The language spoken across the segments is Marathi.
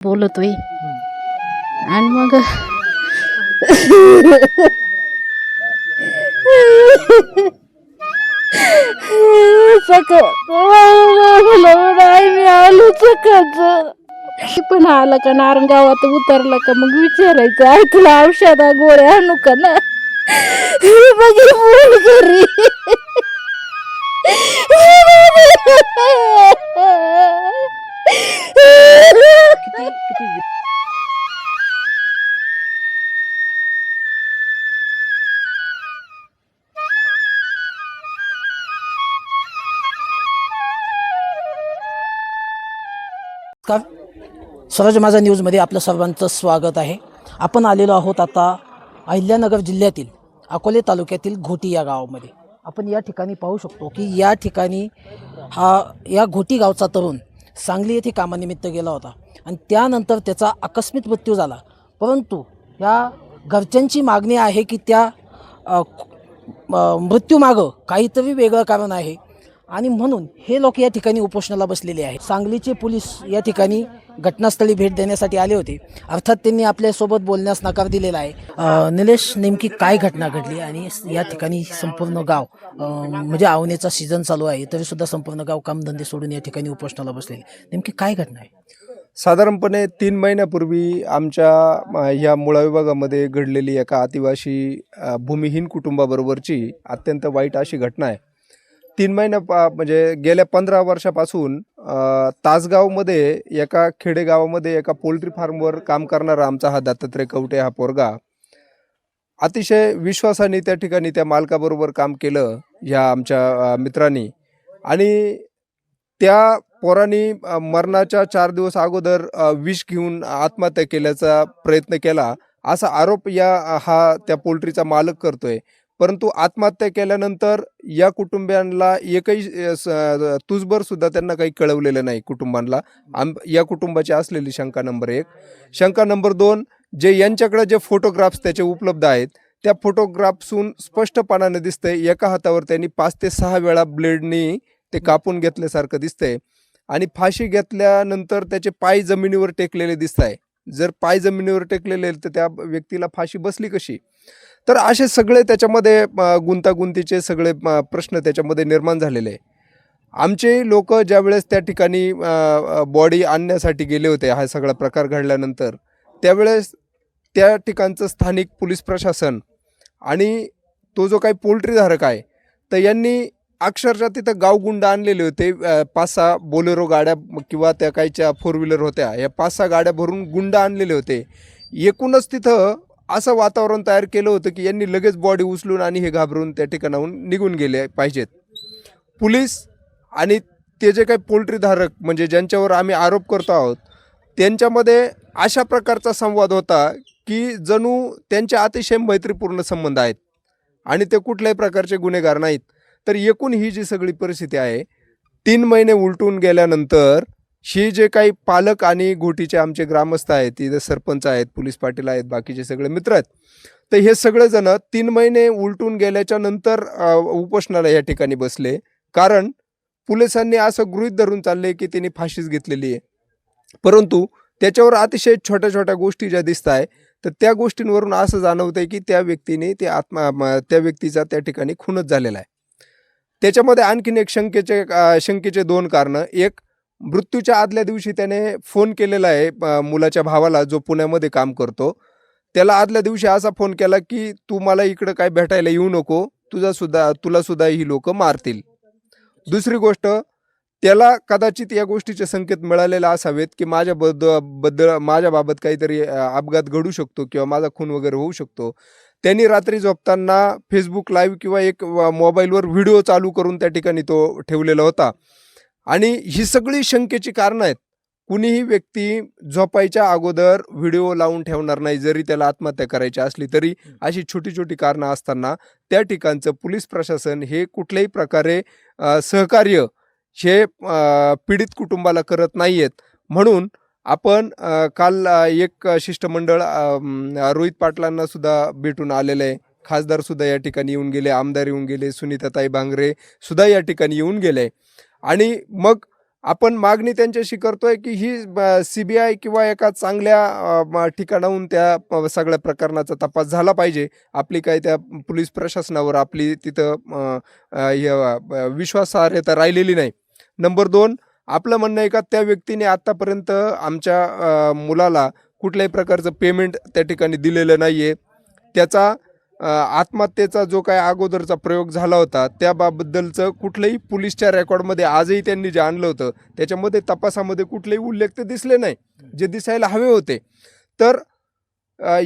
बोलतोय आणि मग आलो पण आला का नारंगावात उतरला का मग विचारायचं आहे तुला औषधा गोळ्या आणू का ना? मग फोन घरी. नमस्कार. स्वराज माझा न्यूजमध्ये आपलं सर्वांचं स्वागत आहे. आपण आलेलो आहोत आता अहिल्यानगर जिल्ह्यातील अकोले तालुक्यातील घोटी या गावामध्ये. आपण या ठिकाणी पाहू शकतो की या ठिकाणी हा या घोटी गावचा तरुण सांगली येथे कामानिमित्त गेला होता. आणि त्यानंतर त्याचा आकस्मिक मृत्यू झाला. परंतु या घरच्यांची मागणी आहे की त्या मृत्यूमागं काहीतरी वेगळं कारण आहे. आणि म्हणून हे लोक या ठिकाणी उपोषणाला बसलेले आहेत. सांगलीचे पोलीस या ठिकाणी घटनास्थळी भेट देण्यासाठी आले होते. अर्थात त्यांनी आपल्यासोबत बोलण्यास नकार दिलेला आहे. निलेश नेमकी काय घटना घडली आणि या ठिकाणी संपूर्ण गाव म्हणजे आवनेचा सीझन चालू आहे तरी सुद्धा संपूर्ण गाव कामधंदे सोडून या ठिकाणी उपोषणाला बसलेले नेमकी काय घटना आहे? साधारणपणे तीन महिन्यापूर्वी आमच्या ह्या मुळा विभागामध्ये घडलेली एका आदिवासी भूमिहीन कुटुंबाबरोबरची अत्यंत वाईट अशी घटना आहे. तीन महिन्या पा म्हणजे गेल्या पंधरा वर्षापासून तासगावमध्ये एका खेडेगावामध्ये एका पोल्ट्री फार्मवर काम करणारा आमचा हा दत्तात्रय कवटे हा पोरगा अतिशय विश्वासाने त्या ठिकाणी त्या मालकाबरोबर काम केलं ह्या आमच्या मित्रांनी. आणि त्या पोरांनी मरणाच्या चार दिवस अगोदर विष घेऊन आत्महत्या केल्याचा प्रयत्न केला असा आरोप या हा त्या पोल्ट्रीचा मालक करतोय. परंतु आत्महत्या केल्यानंतर या कुटुंबियांना एकही स- तुजभर सुद्धा त्यांना काही कळवलेलं नाही कुटुंबांना. आम या कुटुंबाची असलेली शंका नंबर एक. शंका नंबर दोन जे यांच्याकडे जे फोटोग्राफ्स त्याचे उपलब्ध आहेत त्या फोटोग्राफ्सून स्पष्टपणाने दिसतंय एका हातावर त्यांनी पाच ते सहा वेळा ब्लेडनी ते कापून घेतल्यासारखं दिसतंय आणि फाशी घेतल्यानंतर त्याचे पाय जमिनीवर टेकलेले दिसत आहे जर पाय जमिनीवर टेकलेले तर त्या व्यक्तीला फाशी बसली कशी? तर असे सगळे त्याच्यामध्ये गुंतागुंतीचे सगळे प्रश्न त्याच्यामध्ये निर्माण झालेले आहे आमचे लोक ज्यावेळेस त्या ठिकाणी बॉडी आणण्यासाठी गेले होते हा सगळा प्रकार घडल्यानंतर त्यावेळेस त्या ठिकाणचं स्थानिक पोलीस प्रशासन आणि तो जो काही पोल्ट्रीधारक आहे तर यांनी अक्षरशः तिथं गावगुंड आणलेले होते. पाच सहा बोलेरो गाड्या किंवा त्या काहीच्या फोर व्हीलर होत्या या पाच सहा गाड्या भरून गुंड आणलेले होते. एकूणच तिथं असं वातावरण तयार केलं होतं की यांनी लगेच बॉडी उचलून आणि हे घाबरून त्या ठिकाणाहून निघून गेले पाहिजेत. पोलीस आणि ते जे काही पोल्ट्रीधारक म्हणजे ज्यांच्यावर आम्ही आरोप करतो आहोत त्यांच्यामध्ये अशा प्रकारचा संवाद होता की जणू त्यांचे अतिशय मैत्रीपूर्ण संबंध आहेत आणि ते कुठल्याही प्रकारचे गुन्हेगार नाहीत. तर एकूण ही जी सगळी परिस्थिती आहे तीन महिने उलटून गेल्यानंतर ही जे काही पालक आणि घोटीचे आमचे ग्रामस्थ आहेत तिथे सरपंच आहेत पोलीस पाटील आहेत बाकीचे सगळे मित्र आहेत तर हे सगळेजण तीन महिने उलटून गेल्याच्यानंतर उपोषणाला या ठिकाणी बसले. कारण पोलिसांनी असं गृहित धरून चालले की त्यांनी फाशीच घेतलेली आहे. परंतु त्याच्यावर अतिशय छोट्या छोट्या गोष्टी ज्या दिसत आहे तर त्या गोष्टींवरून असं जाणवतंय की त्या व्यक्तीने ते आत्मा त्या व्यक्तीचा त्या ठिकाणी खूनच झालेला आहे. त्याच्यामध्ये आणखीन एक शंकेचे शंकेचे दोन कारणं. एक मृत्यूच्या आदल्या दिवशी त्याने फोन केलेला आहे मुलाच्या भावाला जो पुण्यामध्ये काम करतो. त्याला आदल्या दिवशी असा फोन केला की तू मला इकडं काय भेटायला येऊ नको तुझा सुद्धा तुला सुद्धा ही लोक मारतील. दुसरी गोष्ट त्याला कदाचित या गोष्टीचे संकेत मिळालेले असावेत की माझ्या बद्दबद्दल माझ्याबाबत काहीतरी अपघात घडू शकतो किंवा माझा खून वगैरे होऊ शकतो. त्यांनी रात्री झोपताना फेसबुक लाईव्ह किंवा एक मोबाईलवर व्हिडिओ चालू करून त्या ठिकाणी तो ठेवलेला होता. आणि ही सगळी शंकेची कारणं आहेत. कुणीही व्यक्ती झोपायच्या अगोदर व्हिडिओ लावून ठेवणार नाही जरी त्याला आत्महत्या करायची असली तरी अशी छोटी छोटी कारणं असताना त्या ठिकाणचं पोलीस प्रशासन हे कुठल्याही प्रकारे सहकार्य हे पीडित कुटुंबाला करत नाही आहेत म्हणून आपण काल एक शिष्टमंडळ रोहित पाटलांना सुद्धा भेटून आलेलं आहे. खासदार सुद्धा या ठिकाणी येऊन गेले आमदार येऊन गेले सुनीताताई भांगरे सुद्धा या ठिकाणी येऊन गेले. आणि मग आपण मागणी त्यांच्याशी करतोय की ही सी बी आय किंवा एका चांगल्या ठिकाणाहून त्या सगळ्या प्रकरणाचा तपास झाला पाहिजे. आपली काय त्या पोलीस प्रशासनावर आपली तिथं विश्वासार्हता राहिलेली नाही. नंबर दोन आपलं म्हणणं आहे का त्या व्यक्तीने आत्तापर्यंत आमच्या मुलाला कुठल्याही प्रकारचं पेमेंट त्या ठिकाणी दिलेलं नाही आहे त्याचा आत्महत्येचा जो काय अगोदरचा प्रयोग झाला होता त्याबाबद्दलचं कुठलंही पोलीसच्या रेकॉर्डमध्ये आजही त्यांनी जे आणलं होतं त्याच्यामध्ये तपासामध्ये कुठलेही उल्लेख ते दिसले नाही जे दिसायला हवे होते. तर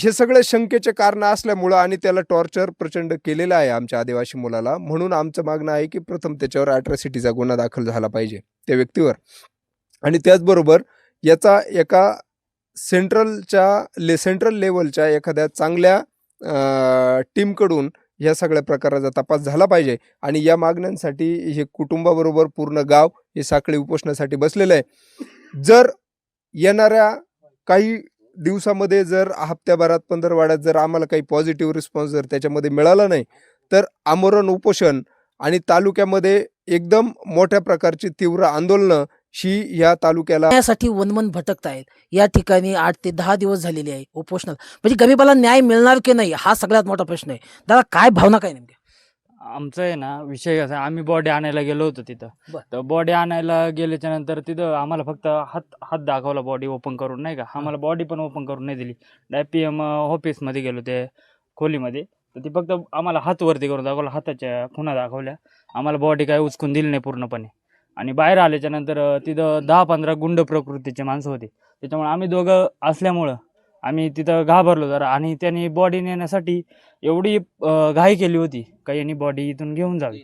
हे सगळे शंकेचे कारण असल्यामुळं आणि त्याला टॉर्चर प्रचंड केलेलं आहे आमच्या आदिवासी मुलाला म्हणून आमचं मागणं आहे की प्रथम त्याच्यावर अॅट्रॉसिटीचा गुन्हा दाखल झाला पाहिजे त्या व्यक्तीवर. आणि त्याचबरोबर याचा एका सेंट्रलच्या ले सेंट्रल लेवलच्या एखाद्या चांगल्या टीमकडून या सगळ्या प्रकाराचा तपास झाला पाहिजे. आणि या मागण्यांसाठी हे कुटुंबाबरोबर पूर्ण गाव हे साखळी उपोषणासाठी बसलेलं आहे. जर येणाऱ्या काही दिवसामध्ये जर हप्त्याभरात पंधरवाड्यात जर आम्हाला काही पॉझिटिव्ह रिस्पॉन्स जर त्याच्यामध्ये मिळाला नाही तर आमरण उपोषण आणि तालुक्यामध्ये एकदम मोठ्या प्रकारची तीव्र आंदोलनं ही या तालुक्याला न्यायासाठी वनवन भटकत आहेत. या ठिकाणी आठ ते दहा दिवस झालेले आहे उपोषणात म्हणजे गरीबाला न्याय मिळणार की नाही हा सगळ्यात मोठा प्रश्न आहे. दादा काय भावना काय नेमक्या? आमचं आहे ना विषय कसा आहे, आम्ही बॉडी आणायला गेलो होतो तिथं. बर. तर बॉडी आणायला गेल्याच्यानंतर तिथं आम्हाला फक्त हात हात दाखवला बॉडी ओपन करून नाही का? आम्हाला बॉडी पण ओपन करून नाही दिली. डायरेक्ट पी एम ऑफिसमध्ये गेलो ते खोलीमध्ये. तर ती फक्त आम्हाला हात वरती करून दाखवला हाताच्या खुणा दाखवल्या. आम्हाला बॉडी काय उचकून दिली नाही पूर्णपणे. आणि बाहेर आल्याच्यानंतर तिथं दहा पंधरा गुंड प्रकृतीचे माणसं होते. त्याच्यामुळे आम्ही दोघं असल्यामुळं आम्ही तिथं घाबरलो जरा. आणि त्यांनी बॉडी नेण्यासाठी एवढी घाई केली होती का यांनी बॉडी इथून घेऊन जावी.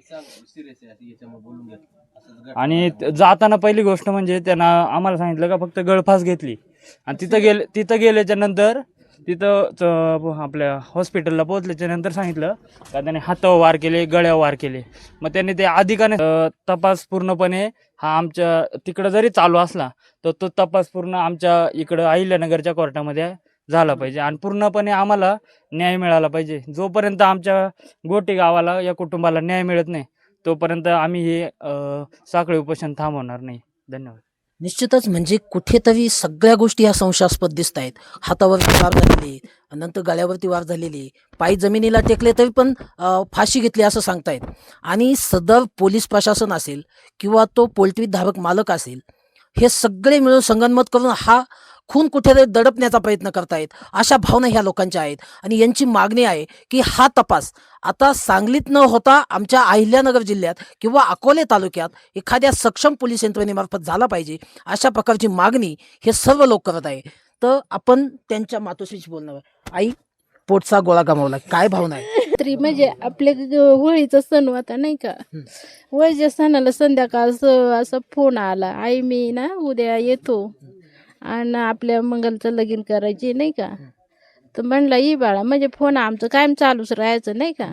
आणि जाताना पहिली गोष्ट म्हणजे त्यांना आम्हाला सांगितलं का फक्त गळफास घेतली. आणि तिथं गेले तिथं गेल्याच्यानंतर तिथं च- आपल्या हॉस्पिटलला पोहोचल्याच्या नंतर सांगितलं का त्याने हातावर वार केले गळ्यावर वार केले. मग त्यांनी ते अधिकाने तपास पूर्णपणे हा आमच्या तिकडं जरी चालू असला तर तो तपास पूर्ण आमच्या इकडं अहिल्यानगरच्या कोर्टामध्ये झाला पाहिजे. आणि पूर्णपणे आम्हाला न्याय मिळाला पाहिजे. जोपर्यंत आमच्या गोटी गावाला या कुटुंबाला न्याय मिळत नाही तोपर्यंत आम्ही हे साखळी उपोषण थांबवणार नाही. धन्यवाद. निश्चितच म्हणजे कुठेतरी सगळ्या गोष्टी ह्या संशयास्पद दिसत आहेत हातावरती वार झालेली नंतर गळ्यावरती वार झालेली पायी जमिनीला टेकले तरी पण फाशी घेतली असं सांगतायत. आणि सदर पोलीस प्रशासन असेल किंवा तो पोल्ट्री धारक मालक असेल हे सगळे मिळून संगनमत करून हा खून कुठेतरी दडपण्याचा प्रयत्न करतायत. अशा भावना ह्या लोकांच्या आहेत. आणि यांची मागणी आहे की हा तपास आता सांगलीत न होता आमच्या अहिल्यानगर जिल्ह्यात किंवा अकोले तालुक्यात एखाद्या सक्षम पोलीस यंत्रणेमार्फत झाला पाहिजे अशा प्रकारची मागणी हे सर्व लोक करत आहे तर आपण त्यांच्या मातोश्रीशी बोलणार. आई पोटचा गोळा गमावला काय भावना आहे? तरी म्हणजे आपल्या होळीचा सण होता नाही का? होळीच्या सणाला संध्याकाळ असा फोन आला. आई मी ना उद्या येतो. आणि आपल्या मंगलचं लगीन करायचे नाही का? तर म्हणलं ये बाळा म्हणजे फोन आमचं कायम चालूच राहायचं नाही का?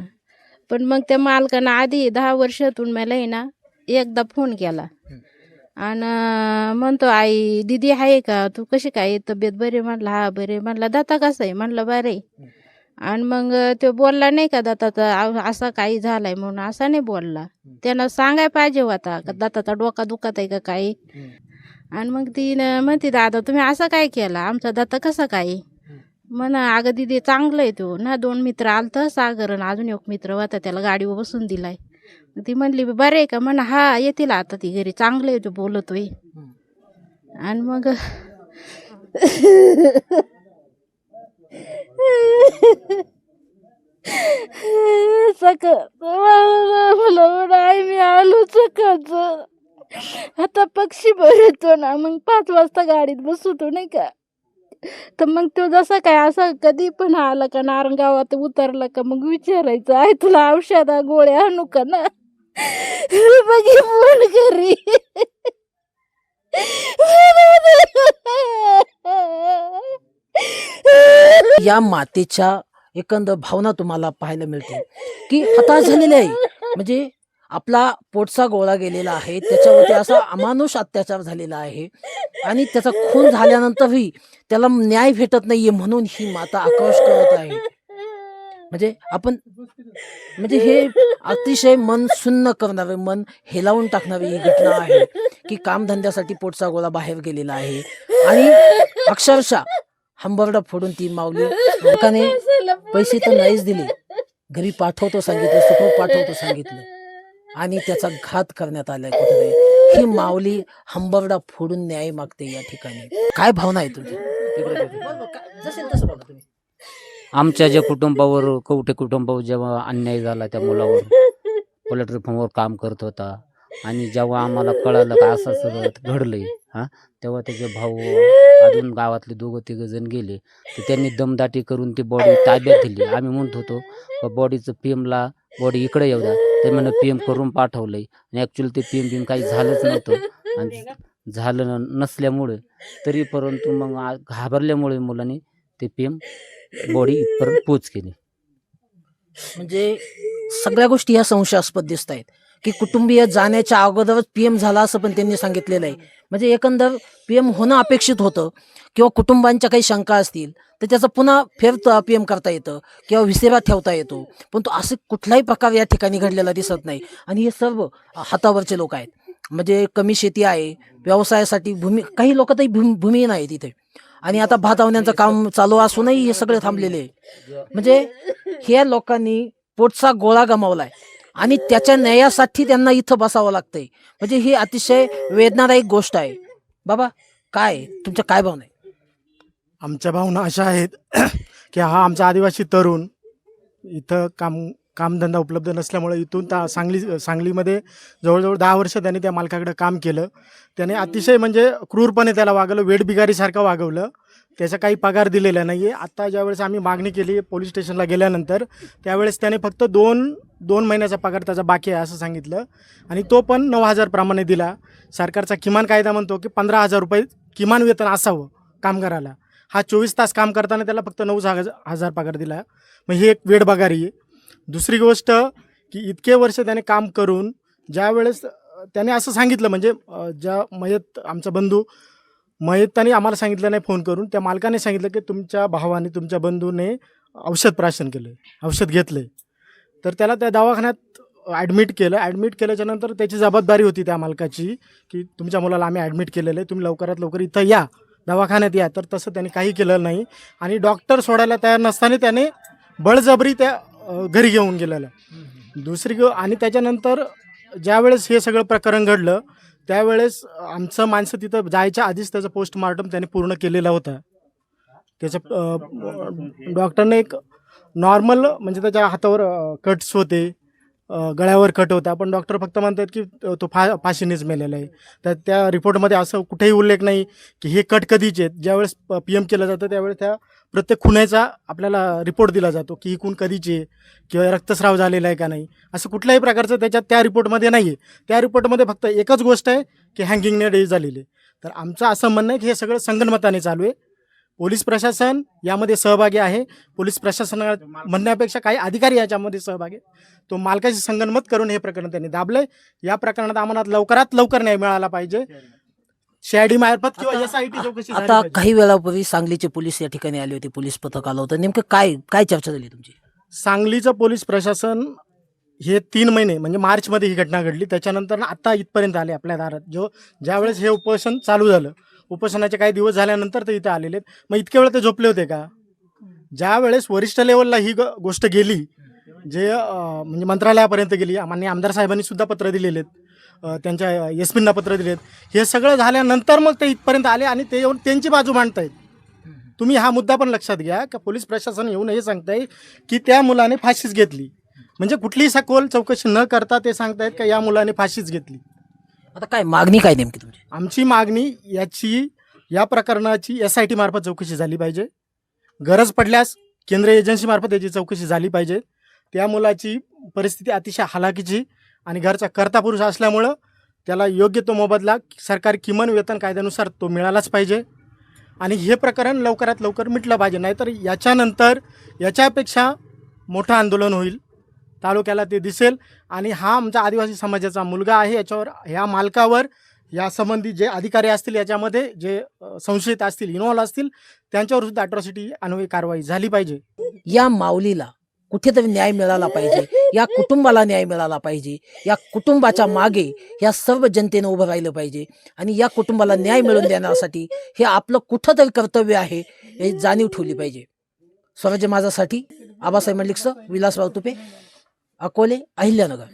पण मग त्या मालकानं आधी दहा वर्षातून मला आहे ना एकदा फोन केला. आणि म्हणतो आई दिदी आहे का? तू कशी काय? तब्येत बरी म्हणलं हा बरे म्हणलं दाता कसं आहे? म्हणलं बरं आहे. आणि मग तो बोलला नाही का दाताचा असा काही झालाय म्हणून असा नाही बोलला. त्यानं सांगाय पाहिजे होता का दाताचा डोका दुखत आहे का काही आणि मग ती म्हणते दादा तुम्ही असं काय केला? आमचा दाता कसा काय? म्हणा अगं दिदी चांगलं आहे तो. ना दोन मित्र आलतं सागर आणि अजून एक मित्र होता त्याला गाडीवर बसून दिलाय. मग ती म्हणली बरं आहे का? म्हणा हा येतील आता ती घरी. चांगलं आहे तो बोलतोय. आणि मग सक मला आई मी आलो चकाचं आता पक्षी भरतो ना मग पाच वाजता गाडीत बसवतो नाही का? तर मग तो जसा काय असा कधी पण आला का नारंगावात उतरला का मग विचारायचं आहे तुला औषधा गोळ्या आणू का ना? बघी फोन घरी. या मातेच्या एकंदर भावना तुम्हाला पाहायला मिळते की हताश झालेली आहे. म्हणजे आपला पोटचा गोळा गेलेला आहे. त्याच्यावरती असा अमानुष अत्याचार झालेला आहे. आणि त्याचा खून झाल्यानंतरही त्याला न्याय भेटत नाहीये म्हणून ही माता आक्रोश करत आहे. म्हणजे आपण म्हणजे हे अतिशय मन सुन्न करणारे मन हेलावून टाकणारी ही घटना आहे की कामधंद्यासाठी पोटचा गोळा बाहेर गेलेला आहे. आणि अक्षरशः हंबरडा फोडून ती माऊली लोकांनी पैसे तर नाहीच दिले. घरी पाठवतो सांगितलं सुखरूप पाठवतो सांगितलं. आणि त्याचा घात करण्यात आलाय कुठेतरी. ही माऊली हंबरडा फोडून न्याय मागते या ठिकाणी. काय भावना आहे तुमची? जसेल तसं बघा तुम्ही. आमच्या ज्या कुटुंबावर कवटे कुटुंबावर जेव्हा अन्याय झाला त्या मुलावर पोल्ट्री फार्मवर काम करत होता आणि जेव्हा आम्हाला कळालं का असं सगळं घडलंय हा तेव्हा त्याचे भाऊ अजून गावातले दोघं तिघं जण गेले. तर त्यांनी दमदाटी करून ती बॉडी ताब्यात दिली. आम्ही म्हणत होतो का बॉडीचं पी एमला बॉडी इकडे येऊ द्या. ते म्हणून पी एम करून पाठवलंय. आणि ॲक्च्युली ते पी एम बिम काही झालंच नव्हतं. आणि झालं नसल्यामुळे तरी परंतु मग घाबरल्यामुळे मुलांनी ते पी एम बॉडी इथपर्यंत पोच केली. म्हणजे सगळ्या गोष्टी ह्या संशयास्पद दिसत आहेत की कुटुंबीय जाण्याच्या अगोदरच पीएम झाला असं पण त्यांनी सांगितलेलं आहे. म्हणजे एकंदर पीएम होणं अपेक्षित होतं किंवा कुटुंबांच्या काही शंका असतील तर त्याचं पुन्हा फेर पीएम करता येतं किंवा विसेरा ठेवता येतो. पण तो असं कुठलाही प्रकार या ठिकाणी घडलेला दिसत नाही. आणि हे सर्व हातावरचे लोक आहेत. म्हणजे कमी शेती आहे व्यवसायासाठी भूमी काही लोक तरी भूमी भूमी नाही तिथे आणि आता भातावण्याचं काम चालू असूनही हे सगळे थांबलेले आहे. म्हणजे ह्या लोकांनी पोटचा गोळा गमावलाय. आणि त्याच्या न्यायासाठी त्यांना इथं बसावं लागतंय. म्हणजे ही अतिशय वेदनादायक गोष्ट आहे. बाबा काय? तुमच्या काय भावना आहे आमच्या भावना अशा आहेत की हा आमचा आदिवासी तरुण इथं काम कामधंदा उपलब्ध नसल्यामुळे इथून ता सांगली सांगलीमध्ये जवळजवळ दहा वर्ष त्याने त्या मालकाकडे काम केलं. त्याने अतिशय म्हणजे क्रूरपणे त्याला वागवलं वेडबिगारीसारखं वागवलं. त्याचा काही पगार दिलेला नाही आहे आत्ता ज्यावेळेस आम्ही मागणी केली पोलीस स्टेशनला गेल्यानंतर त्यावेळेस त्याने फक्त दोन दोन महिन्याचा पगार त्याचा बाकी आहे असं सांगितलं. आणि तो पण नऊ हजार प्रमाणे दिला. सरकारचा किमान कायदा म्हणतो की पंधरा हजार रुपये किमान वेतन असावं कामगाराला. हा चोवीस तास काम करताना त्याला फक्त नऊ हजार हजार पगार दिला. मग ही एक वेडबगारी आहे. दुसरी गोष्ट की इतके वर्ष त्याने काम करून ज्या वेळेस त्याने असं सांगितलं म्हणजे ज्या मयत आमचा बंधू मयताने आम्हाला सांगितलं नाही फोन करून त्या मालकाने सांगितलं की तुमच्या भावाने तुमच्या बंधूने औषध प्राशन केलं औषध घेतलं तर त्याला त्या दवाखान्यात ॲडमिट केलं. ॲडमिट केल्याच्यानंतर त्याची जबाबदारी होती त्या मालकाची की तुमच्या मुलाला आम्ही ॲडमिट केलेलं आहे. तुम्ही लवकरात लवकर इथं या. दवाखान्यात या. तर तसं त्याने काही केलं नाही. आणि डॉक्टर सोडायला तयार नसताना त्याने बळजबरी त्या घरी घेऊन गेलेलं. दुसरी आणि त्याच्यानंतर ज्यावेळेस हे सगळं प्रकरण घडलं त्यावेळेस आमचं माणसं तिथं जायच्या आधीच त्याचं पोस्टमार्टम त्याने पूर्ण केलेलं होतं. त्याचं डॉक्टरने एक नॉर्मल म्हणजे त्याच्या हातावर कट्स होते गळ्यावर कट होता. पण डॉक्टर फक्त म्हणतात की तो फा फाशीनेच मेलेला आहे. तर त्या रिपोर्टमध्ये असं कुठेही उल्लेख नाही की हे कट कधीचे आहेत. ज्यावेळेस पी एम केलं जातं त्यावेळेस त्या प्रत्येक खुनाचा आपल्याला रिपोर्ट दिला जातो की ही खून कधीची आहे किंवा रक्तस्राव झालेला आहे का नाही. असं कुठल्याही प्रकारचं त्याच्यात त्या रिपोर्टमध्ये नाही आहे. त्या रिपोर्टमध्ये फक्त एकच गोष्ट आहे की हँगिंगने डे झालेली आहे. तर आमचं असं म्हणणं आहे की हे सगळं संगणमताने चालू आहे. पोलीस प्रशासन यामध्ये सहभागी आहे. पोलीस प्रशासन म्हणण्यापेक्षा काही अधिकारी याच्यामध्ये सहभागी. तो मालकाशी संगनमत करून हे प्रकरण त्यांनी दाबलंय. या प्रकरणात आम्हाला लवकरात लवकर न्याय मिळाला पाहिजे. सीआयडी मार्फत किंवा आता- एस आय टी चौकशी आता. काही वेळापूर्वी सांगलीचे पोलीस या ठिकाणी आले होते. पोलीस पथक आलं होतं. नेमकं काय काय चर्चा झाली तुमची? सांगलीचं पोलीस प्रशासन हे तीन महिने म्हणजे मार्चमध्ये ही घटना घडली. त्याच्यानंतर आत्ता इथपर्यंत आले आपल्या दारात. जो ज्यावेळेस हे उपोषण चालू झालं उपोषणाचे काही दिवस झाल्यानंतर ते इथे आलेले आहेत. मग इतके वेळ ते झोपले होते का? ज्या वेळेस वरिष्ठ लेवलला ही ग- गोष्ट गेली जे म्हणजे मंत्रालयापर्यंत गेली माननीय आमदार साहेबांनी सुद्धा पत्र दिलेले आहेत. त्यांच्या एस पींना पत्र दिलेत हे सगळं झाल्यानंतर मग ते इथपर्यंत आले आणि ते येऊन त्यांची बाजू मांडतायत. तुम्ही हा मुद्दा पण लक्षात घ्या का पोलीस प्रशासन येऊन हे सांगताय की त्या मुलाने फाशीच घेतली. म्हणजे कुठलीही सखोल चौकशी न करता ते सांगतायत का या मुलाने फाशीच घेतली. आता काय मागणी काय नेमकी तुमची? आमची मागणी याची या प्रकरणाची एस आय टी मार्फत चौकशी झाली पाहिजे. गरज पडल्यास केंद्रीय एजन्सीमार्फत याची चौकशी झाली पाहिजे. त्या मुलाची परिस्थिती अतिशय हालाकीची आणि घरचा कर्ता पुरुष असल्यामुळं त्याला योग्य तो मोबदला सरकार किमान वेतन कायद्यानुसार तो मिळालाच पाहिजे. आणि हे प्रकरण लवकरात लवकर मिटलं पाहिजे नाहीतर याच्यानंतर याच्यापेक्षा मोठं आंदोलन होईल. तालुक्याला ते दिसेल. आणि हा आमचा आदिवासी समाजाचा मुलगा आहे. याच्यावर ह्या मालकावर या संबंधी जे अधिकारी असतील याच्यामध्ये जे संशयित असतील इन्व्हॉल्व असतील त्यांच्यावर सुद्धा अट्रॉसिटी अन्वयी कारवाई झाली पाहिजे. या माऊलीला कुठेतरी न्याय मिळाला पाहिजे. या कुटुंबाला न्याय मिळाला पाहिजे. या कुटुंबाच्या मागे या सर्व जनतेनं उभं राहिलं पाहिजे. आणि या कुटुंबाला न्याय मिळवून देण्यासाठी हे आपलं कुठंतरी कर्तव्य आहे हे जाणीव ठेवली पाहिजे. स्वराज्य माझासाठी आबासाहेब मलिकसं विलासराव तुपे. अकोले अहिल्यानगर.